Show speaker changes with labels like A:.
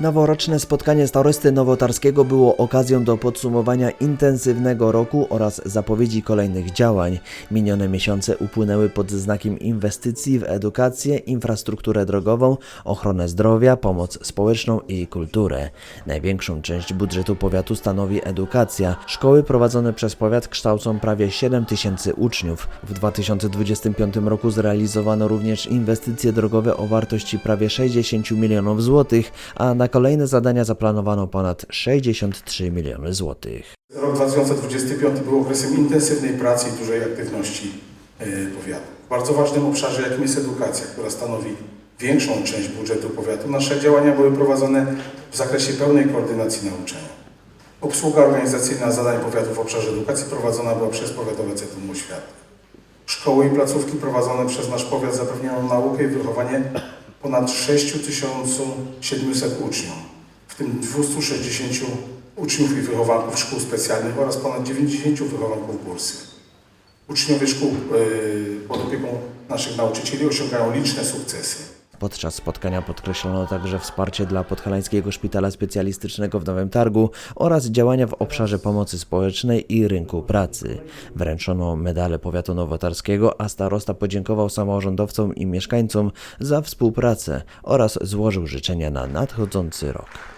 A: Noworoczne spotkanie starosty nowotarskiego było okazją do podsumowania intensywnego roku oraz zapowiedzi kolejnych działań. Minione miesiące upłynęły pod znakiem inwestycji w edukację, infrastrukturę drogową, ochronę zdrowia, pomoc społeczną i kulturę. Największą część budżetu powiatu stanowi edukacja. Szkoły prowadzone przez powiat kształcą prawie 7 tysięcy uczniów. W 2025 roku zrealizowano również inwestycje drogowe o wartości prawie 60 milionów złotych, a na kolejne zadania zaplanowano ponad 63 miliony złotych.
B: Rok 2025 był okresem intensywnej pracy i dużej aktywności y, powiatu. W bardzo ważnym obszarze, jakim jest edukacja, która stanowi większą część budżetu powiatu, nasze działania były prowadzone w zakresie pełnej koordynacji nauczania. Obsługa organizacyjna zadań powiatu w obszarze edukacji prowadzona była przez Powiatowe Centrum Oświaty. Szkoły i placówki prowadzone przez nasz powiat zapewniono naukę i wychowanie ponad 6700 uczniom, w tym 260 uczniów i wychowanków szkół specjalnych oraz ponad 90 wychowanków bursy. Uczniowie szkół yy, pod opieką naszych nauczycieli osiągają liczne sukcesy.
A: Podczas spotkania podkreślono także wsparcie dla Podhalańskiego Szpitala Specjalistycznego w Nowym Targu oraz działania w obszarze pomocy społecznej i rynku pracy. Wręczono medale powiatu nowotarskiego, a starosta podziękował samorządowcom i mieszkańcom za współpracę oraz złożył życzenia na nadchodzący rok.